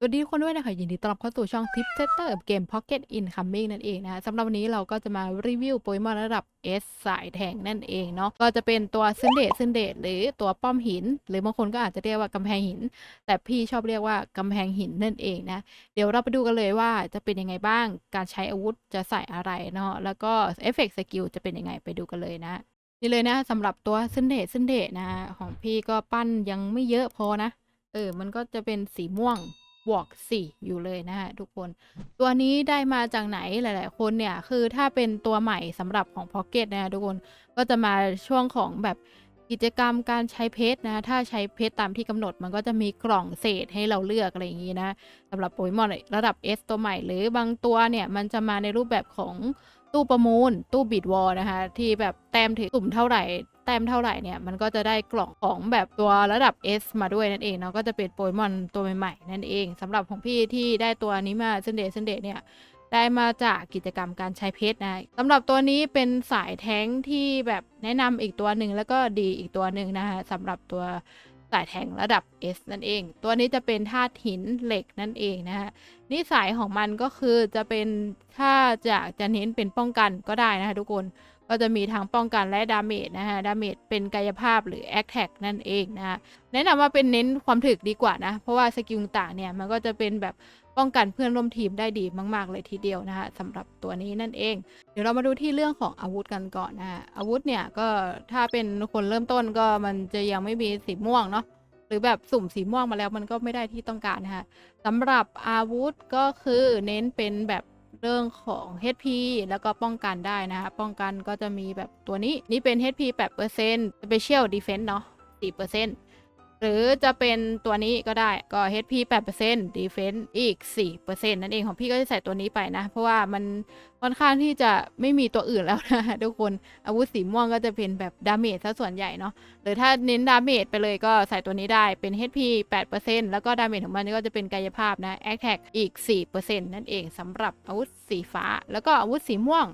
สวัสดีคนด้วยนะคะยินดีต้อนรับเข้าสู่ช่อง Tip Setter เกม Pocket Incoming นั่นเองนะคะสำหรับวันนี้เราก็จะมารีวิวโปเกมอนระดับ S สายแทงนั่นเองเนาะก็จะเป็นตัวซึนเดตซึนเดตหรือตัวป้อมหิน หรือบางคนก็อาจจะเรียกว่ากำแพงหิน แต่พี่ชอบเรียกว่ากำแพงหินนั่นเองนะ เดี๋ยวเราไปดูกันเลยว่าจะเป็นยังไงบ้างการใช้อาวุธจะใส่อะไรเนาะแล้วก็เอฟเฟกต์สกิลจะเป็นยังไงไปดูกันเลยนะนี่เลยนะสำหรับตัวซึนเดตซึนเดตนะของพี่ก็ปั้นยังไม่เยอะพอนะเออมันก็จะเป็นสีม่วง บวกสี่อยู่เลยนะฮะทุกคน ตัวนี้ได้มาจากไหนหลาย ๆ คนเนี่ย คือถ้าเป็นตัวใหม่สำหรับของ Pocket นะฮะทุกคนก็จะมาช่วงของแบบกิจกรรมการใช้เพชรนะ ถ้าใช้เพชรตามที่กำหนดมันก็จะมีกล่องเศษให้เราเลือกอะไรอย่างนี้นะสำหรับโปเกมอนระดับ S ตัวใหม่ หรือบางตัวเนี่ย มันจะมาในรูปแบบของตู้ประมูล ตู้บิดวอลนะคะ ที่แบบแต้มถึงสุ่มเท่าไหร่ แต้มเท่าไหร่เนี่ยมันก็จะได้กล่องของแบบตัวระดับ S มาด้วยนั่นเองเนาะก็จะเป็นโปเกมอนตัวใหม่ๆนั่นเองสำหรับของพี่ที่ได้ตัวนี้มาเซนเดเซนเดเนี่ยได้มาจากกิจกรรมการใช้เพชรนะสำหรับตัวนี้เป็นสายแท้งที่แบบแนะนำอีกตัวหนึ่งแล้วก็ดีอีกตัวหนึ่งนะคะสำหรับตัวสายแทงระดับ S นั่นเอง ตัวนี้จะเป็นธาตุหินเหล็กนั่นเองนะคะนิสัยของมันก็คือจะเป็นถ้าจะจะเน้นเป็นป้องกันก็ได้นะคะทุกคน ก็จะมีทั้งป้องกันและดาเมจนะคะดาเมจเป็นกายภาพหรือแอคแท็กนั่นเองนะคะแนะนำว่าเป็นเน้นความถึกดีกว่านะ เพราะว่าสกิลต่างเนี่ย มันก็จะเป็นแบบป้องกันเพื่อนร่วมทีมได้ดีมาก ๆ เลยทีเดียวนะคะสำหรับตัวนี้นั่นเอง เดี๋ยวเรามาดูที่เรื่องของอาวุธกันก่อนนะฮะ อาวุธเนี่ยก็ถ้าเป็นคนเริ่มต้นก็มันจะยังไม่มีสีม่วงเนาะหรือแบบสุ่มสีม่วงมาแล้วมันก็ไม่ได้ที่ต้องการนะคะสำหรับอาวุธก็คือเน้นเป็นแบบ เรื่องของ HP แล้วก็ป้องกันได้นะคะป้องกันก็จะมีแบบตัวนี้ นี่เป็น HP 8% Special Defense เนาะ4% หรือจะเป็นตัวนี้ก็ได้ก็ HP 8% Defense อีก 4%นั่นเองของพี่ก็จะใส่ตัวนี้ไปนะ เพราะว่ามันค่อนข้างที่จะไม่มีตัวอื่นแล้วนะทุกคนอาวุธสีม่วงก็จะเป็นแบบดาเมจซะส่วนใหญ่เนาะหรือถ้าเน้นดาเมจไปเลยก็ใส่ตัวนี้ได้เป็น HP 8%แล้วก็ดาเมจของมันก็จะเป็นกายภาพนะ Attack อีก 4%นั่นเองสำหรับอาวุธสีฟ้า แล้วก็อาวุธสีม่วง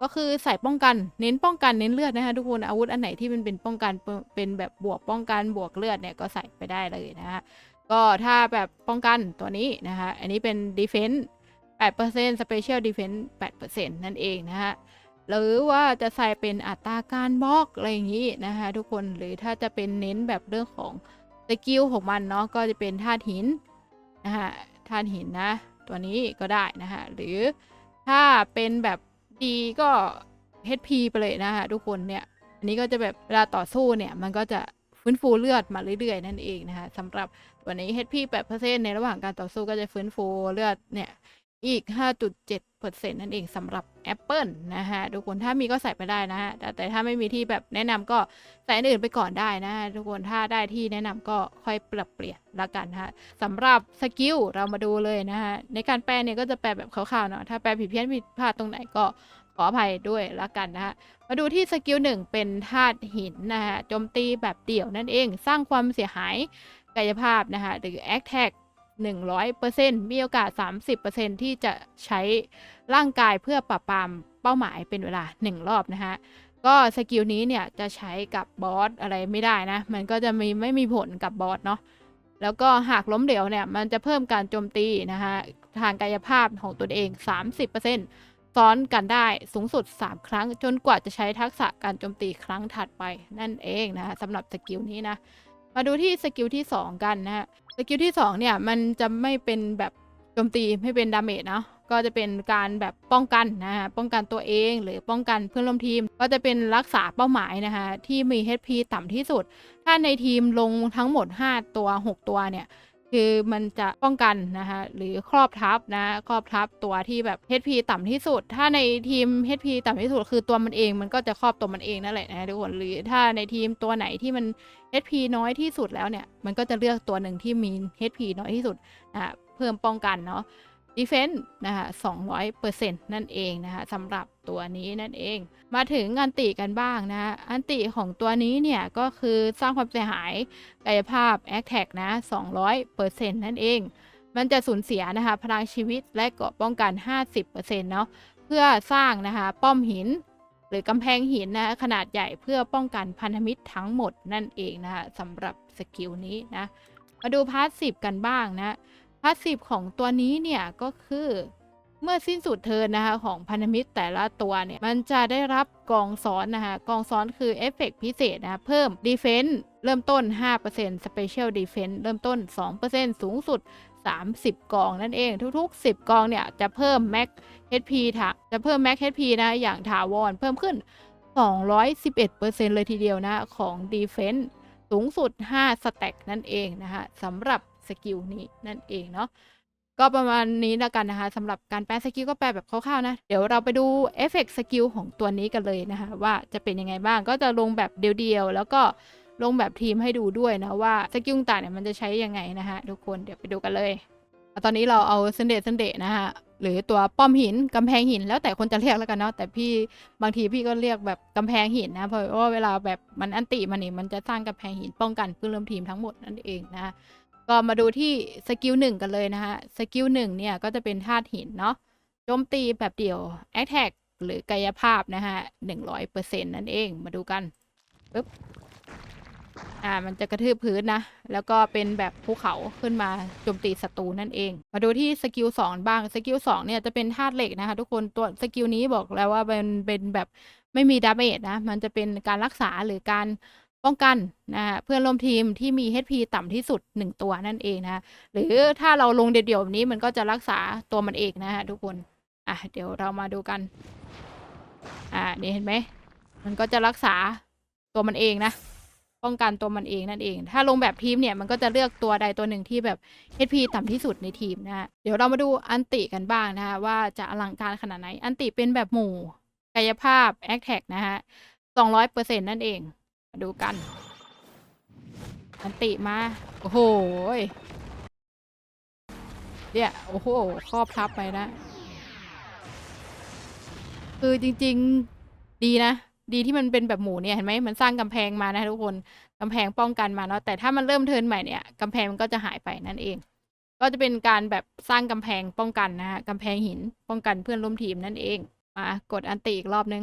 ก็คือใส่ป้องกันเน้นป้องกันเน้นเลือดนะคะทุกคนอาวุธอันไหนที่มันเป็นป้องกันเป็นแบบบวกป้องกันบวกเลือดเนี่ยก็ใส่ไปได้เลยนะคะก็ถ้าแบบป้องกันตัวนี้นะคะอันนี้เป็น defense 8% special defense 8%นั่นเองนะคะหรือว่าจะใส่เป็นอัตราการบล็อกอะไรอย่างนี้นะคะทุกคนหรือถ้าจะเป็นเน้นแบบเรื่องของสกิลของมันเนาะก็จะเป็นธาตุหินนะคะธาตุหินนะ ตัวนี้ก็ได้นะคะหรือถ้าเป็นแบบ ดีก็ HP ไปเลยนะคะทุกคนเนี่ย อันนี้ก็จะแบบเวลาต่อสู้เนี่ย มันก็จะฟื้นฟูเลือดมาเรื่อยๆ นั่นเองนะคะสำหรับตัวนี้ HP 8%ในระหว่างการต่อสู้ก็จะฟื้นฟูเลือดเนี่ย อีก 5.7%นั่นเองสำหรับ Apple นะคะทุกคนถ้ามีก็ใส่ไปได้นะฮะแต่ถ้าไม่มีที่แบบแนะนำก็ใส่อันอื่นไปก่อนได้นะฮะทุกคนถ้าได้ที่แนะนำก็ค่อยปรับเปลี่ยนละกันฮะสำหรับสกิลเรามาดูเลยนะฮะในการแปลเนี่ยก็จะแปลแบบคร่าวๆเนาะถ้าแปลผิดเพี้ยนผิดพลาดตรงไหนก็ขออภัยด้วยละกันนะฮะมาดูที่สกิลหนึ่งเป็นธาตุหินนะฮะโจมตีแบบเดี่ยวนั่นเอง สร้างความเสียหายกายภาพนะคะหรือ a t t a c 100%มีโอกาส 30%ที่จะใช้ร่างกายเพื่อปราบปรามเป้าหมายเป็นเวลา 1 รอบนะคะก็สกิลนี้เนี่ยจะใช้กับบอสอะไรไม่ได้นะ มันก็จะมีไม่มีผลกับบอสเนาะแล้วก็หากล้มเหลวเนี่ย มันจะเพิ่มการโจมตีนะคะทางกายภาพของตนเอง 30%ซ้อนกันได้สูงสุด 3 ครั้ง จนกว่าจะใช้ทักษะการโจมตีครั้งถัดไปนั่นเองนะคะสำหรับสกิลนี้นะ มาดูที่สกิลที่ 2 กันนะฮะ สกิลที่ 2 เนี่ย มันจะไม่เป็นแบบโจมตีไม่เป็นดาเมจเนาะก็จะเป็นการแบบป้องกันนะฮะ ป้องกันตัวเองหรือป้องกันเพื่อนร่วมทีม ก็จะเป็นรักษาเป้าหมายนะคะที่มี HP ต่ำที่สุด ถ้าในทีมลงทั้งหมด 5 ตัว 6 ตัวเนี่ย คือมันจะป้องกันนะคะหรือครอบทับนะครอบทับตัวที่แบบ HP ต่ำที่สุด ถ้าในทีม HP ต่ำที่สุดคือตัวมันเอง มันก็จะครอบตัวมันเองนั่นแหละนะทุกคนหรือถ้าในทีมตัวไหนที่มัน HP น้อยที่สุดแล้วเนี่ย มันก็จะเลือกตัวหนึ่งที่มี HP น้อยที่สุดนะเพิ่มป้องกันเนาะ Defense นะคะ200%นั่นเองนะคะสำหรับตัวนี้นั่นเอง มาถึงอันติกันบ้างนะอันติของตัวนี้เนี่ยก็คือสร้างความเสียหายกายภาพ a t t a c นะ 200%นั่นเอง มันจะสูญเสียนะคะพลังชีวิตและเกาะป้องกัน 50%เนาะเพื่อสร้างนะคะป้อมหินหรือกำแพงหินนะคะขนาดใหญ่เพื่อป้องกันพันธมิตรทั้งหมดนั่นเองนะคะสำหรับสกิลนี้นะ มาดูพาร์ทสิกันบ้างนะ พาสซีฟของตัวนี้เนี่ยก็คือ เมื่อสิ้นสุดเทิร์นนะคะของพันธมิตรแต่ละตัวเนี่ยมันจะได้รับกองซ้อนนะคะกองซ้อนคือเอฟเฟกต์พิเศษนะคะเพิ่ม Defense เริ่มต้น 5% Special Defense เริ่มต้น 2%สูงสุด 30 กองนั่นเองทุก ๆ 10 กองเนี่ยจะเพิ่ม Max HP ถาจะเพิ่ม Max HP นะอย่างถาวรเพิ่มขึ้น 211%เลยทีเดียวนะของ Defense สูงสุด5สแต็กนั่นเองนะคะสำหรับสกิลนี้นั่นเองเนาะก็ประมาณนี้แล้วกันนะคะสำหรับการแปลสกิลก็แปลแบบคร่าวๆนะ เดี๋ยวเราไปดูเอฟเฟกต์สกิลของตัวนี้กันเลยนะคะ ว่าจะเป็นยังไงบ้างก็จะลงแบบเดียวๆ แล้วก็ลงแบบทีมให้ดูด้วยนะว่าสกิลต่างเนี่ยมันจะใช้ยังไงนะคะทุกคนเดี๋ยวไปดูกันเลย ตอนนี้เราเอาเซนเดตเซนเดตนะคะหรือตัวป้อมหินกำแพงหินแล้วแต่คนจะเรียกแล้วกันเนาะแต่พี่บางทีพี่ก็เรียกแบบกำแพงหินนะเพราะว่าเวลาแบบมันอันติมันนี่มันจะสร้างกำแพงหินป้องกันเพื่อนร่วมทีมทั้งหมดนั่นเองนะคะ ก็มาดูที่สกิลหนึ่งกันเลยนะคะสกิลหนึ่งเนี่ยก็จะเป็นธาตุหินเนาะโจมตีแบบเดี่ยวแอคแท็กหรือกายภาพนะคะหนึ่งร้อยเปอร์เซ็นต์นั่นเองมาดูกันปึ๊บอ่ามันจะกระทืบพื้นนะ แล้วก็เป็นแบบภูเขาขึ้นมาโจมตีศัตรูนั่นเอง มาดูที่สกิลสองบ้างสกิลสองเนี่ยจะเป็นธาตุเหล็กนะคะ ทุกคนตัวสกิลนี้บอกแล้วว่าเป็นเป็นแบบไม่มีดาเมจนะ มันจะเป็นการรักษาหรือการ ป้องกันนะฮะเพื่อนร่วมทีมที่มี HP ต่ำที่สุด 1 ตัวนั่นเองนะหรือถ้าเราลงเดี่ยวๆแบบนี้มันก็จะรักษาตัวมันเองนะฮะทุกคนอะเดี๋ยวเรามาดูกันอ่านี่เห็นไหมมันก็จะรักษาตัวมันเองนะป้องกันตัวมันเองนั่นเอง ถ้าลงแบบทีมเนี่ยมันก็จะเลือกตัวใดตัวหนึ่งที่แบบ HP ต่ำที่สุดในทีมนะฮะเดี๋ยวเรามาดูอันติกันบ้างนะฮะว่าจะอลังการขนาดไหน อันติเป็นแบบหมู่กายภาพแอคแท็กนะฮะ200%นั่นเอง มาดูกัน อันติมา โอ้โหยเนี่ยโอ้โหครอบทับไปนะ คือจริง ๆ ดีนะ ดีที่มันเป็นแบบหมูเนี่ยเห็นไหมมันสร้างกำแพงมานะทุกคนกำแพงป้องกันมาเนาะแต่ถ้ามันเริ่มเทินใหม่เนี่ยกำแพงมันก็จะหายไปนั่นเอง ก็จะเป็นการแบบสร้างกำแพงป้องกันนะฮะกำแพงหินป้องกันเพื่อนร่วมทีมนั่นเองมากดอันติอีกรอบนึง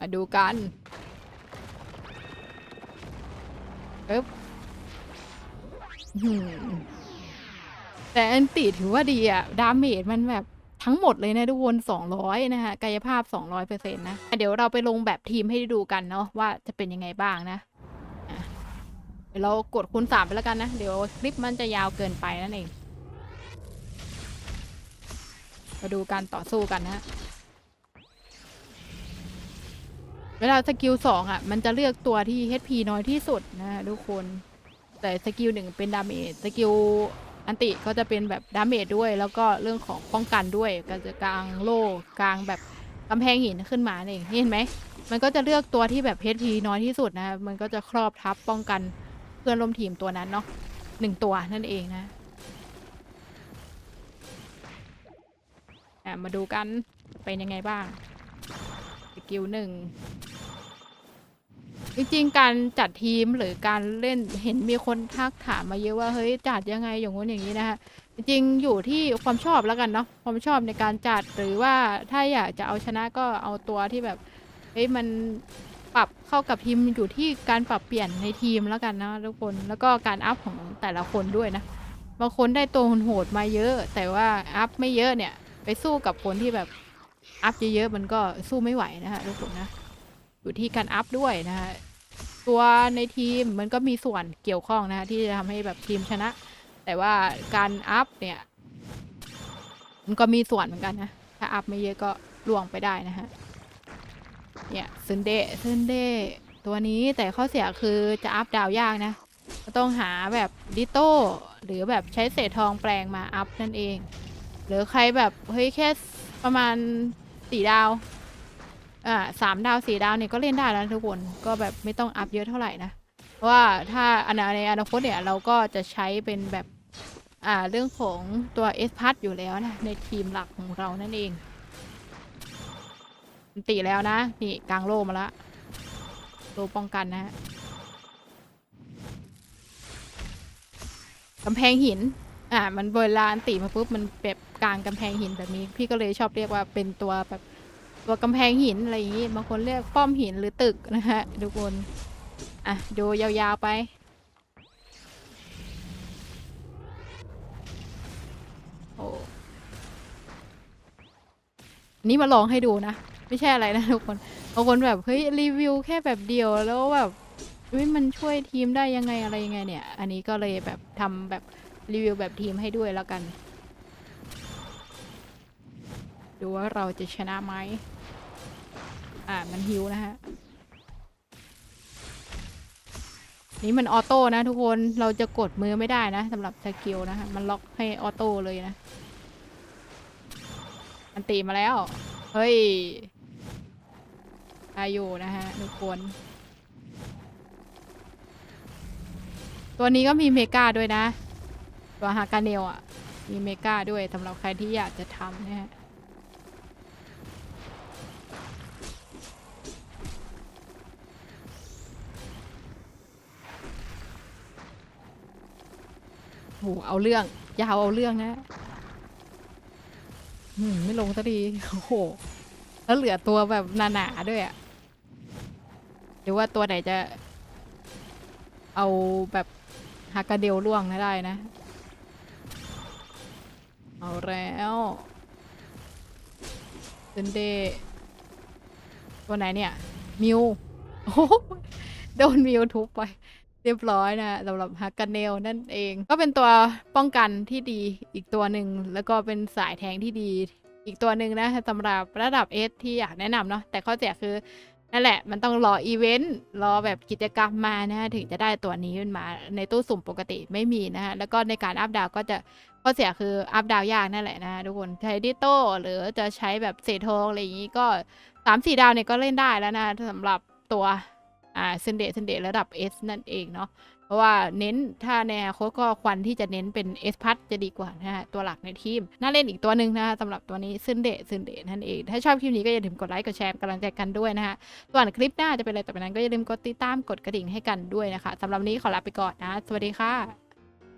มาดูกันปึ๊บอื้อแต่อันติถือว่าดีอะดาเมจมันแบบทั้งหมดเลยนะทุกคน 200 นะคะกายภาพ 200%นะะเดี๋ยวเราไปลงแบบทีมให้ดูกันเนาะว่าจะเป็นยังไงบ้างนะเดี๋ยวเรากดคูณสามไปแล้วกันนะ เดี๋ยวคลิปมันจะยาวเกินไปนั่นเอง มาดูการต่อสู้กันนะ เวลาสกิลสองอะ มันจะเลือกตัวที่ HP น้อยที่สุดนะทุกคน แต่สกิลหนึ่งเป็นดาเมจสกิลอันติก็จะเป็นแบบดาเมจด้วย แล้วก็เรื่องของป้องกันด้วยก็จะกลางโล่กลางแบบกำแพงหินขึ้นมาเองนี่เห็นไหมมันก็จะเลือกตัวที่แบบ HP น้อยที่สุดนะ มันก็จะครอบทับป้องกันเพื่อนร่วมทีมตัวนั้นเนาะหนึ่งตัวนั่นเองนะอะมาดูกันเป็นยังไงบ้าง กิลหนึ่งจริงๆการจัดทีมหรือการเล่นเห็นมีคนทักถามมาเยอะว่าเฮ้ยจัดยังไงอย่างงู้นอย่างนี้นะคะจริงๆอยู่ที่ความชอบแล้วกันเนาะความชอบในการจัดหรือว่าถ้าอยากจะเอาชนะก็เอาตัวที่แบบเฮ้ยมันปรับเข้ากับทีมอยู่ที่การปรับเปลี่ยนในทีมแล้วกันนะทุกคนแล้วก็การอัพของแต่ละคนด้วยนะบางคนได้ตัวโหดมาเยอะ แต่ว่าอัพไม่เยอะเนี่ยไปสู้กับคนที่แบบ อัพเยอะๆมันก็สู้ไม่ไหวนะคะทุกคนนะ อยู่ที่การอัพด้วยนะฮะตัวในทีมมันก็มีส่วนเกี่ยวข้องนะฮะที่จะทำให้แบบทีมชนะ แต่ว่าการอัพเนี่ย มันก็มีส่วนเหมือนกันนะ ถ้าอัพไม่เยอะก็ล่วงไปได้นะฮะเนี่ยซึนเดซึนเดตัวนี้แต่ข้อเสียคือจะอัพดาวยากนะต้องหาแบบดิโต้หรือแบบใช้เศษทองแปลงมาอัพนั่นเอง หรือใครแบบเฮ้ยแค่ ประมาณสี่ดาว อ่าสามดาวสี่ดาวเนี่ยก็เล่นได้แล้วทุกคนก็แบบไม่ต้องอัพเยอะเท่าไหร่นะเพราะว่าถ้าอนาในอนาคตเนี่ยเราก็จะใช้เป็นแบบอ่าเรื่องของตัวเอสพัอยู่แล้วนะ ในทีมหลักของเรานั่นเองอันติแล้วนะ นี่กลางโลมาละโลป้องกันนะฮะกำแพงหิน อ่า มันเวลาอันติมาปุ๊บ มันแบบ กลางกำแพงหินแบบนี้ พี่ก็เลยชอบเรียกว่าเป็นตัวแบบตัวกำแพงหินอะไรอย่างนี้บางคนเรียกป้อมหินหรือตึกนะฮะทุกคนอะดูยาวๆไปโอ้นี่มาลองให้ดูนะ ไม่ใช่อะไรนะทุกคนบางคนแบบเฮ้ยรีวิวแค่แบบเดียวแล้วแบบเฮ้มันช่วยทีมได้ยังไงอะไรยังไงเนี่ย อันนี้ก็เลยแบบทำแบบรีวิวแบบทีมให้ด้วยแล้วกัน ดูว่าเราจะชนะไหมอ่ามันฮิวนะฮะ นี่มันออโต้นะทุกคนเราจะกดมือไม่ได้นะสำหรับสกิลนะฮะ มันล็อกให้ออโต้เลยนะอันตีมาแล้ว เฮ้ยอายุนะฮะทุกคน ตัวนี้ก็มีเมกาด้วยนะ ตัวฮากาเนลอะ มีเมกาด้วยสำหรับใครที่อยากจะทำนะฮะ โหเอาเรื่องยาวเอาเรื่องนะอืมไม่ลงสักทีโอ้โห แล้วเหลือตัวแบบหนาๆด้วยอะหรือว่าตัวไหนจะ เอาแบบฮากาเดลล่วงได้นะ เอาแล้วเซนเดตัวไหนเนี่ย มิวโอ้โหโดนมิวทุบไป เรียบร้อยนะสำหรับฮักกันเนลนั่นเอง ก็เป็นตัวป้องกันที่ดีอีกตัวหนึ่ง แล้วก็เป็นสายแทงที่ดีอีกตัวหนึ่งนะสำหรับระดับ S ที่อยากแนะนำเนาะแต่ข้อเสียคือนั่นแหละ มันต้องรออีเวนต์รอแบบกิจกรรมมานะฮะถึงจะได้ตัวนี้ขึ้นมาในตู้สุ่มปกติไม่มีนะฮะแล้วก็ในการอัพดาวก็จะข้อเสียคืออัพดาวยากนั่นแหละนะทุกคนใช้ดิโต้หรือจะใช้แบบเศษทองอะไรอย่างนี้ก็สามสี่ดาวเนี่ยก็เล่นได้แล้วนะสำหรับตัว อ่าเซนเดตเซนเดระดับ S นั่นเองเนาะเพราะว่าเน้นถ้าในอนาคตก็ควันที่จะเน้นเป็นเอสพัทจะดีกว่านะฮะตัวหลักในทีม น่าเล่นอีกตัวหนึ่งนะฮะสำหรับตัวนี้เซนเดเซนเดะนั่นเอง ถ้าชอบคลิปนี้ก็อย่าลืมกดไลค์กดแชร์กำลังใจกันด้วยนะฮะส่วนคลิปหน้าจะเป็นอะไรต่อไปนั้นก็อย่าลืมกดติดตามกดกระดิ่งให้กันด้วยนะคะสำหรับวันนี้ขอลาไปก่อนนะ สวัสดีค่ะ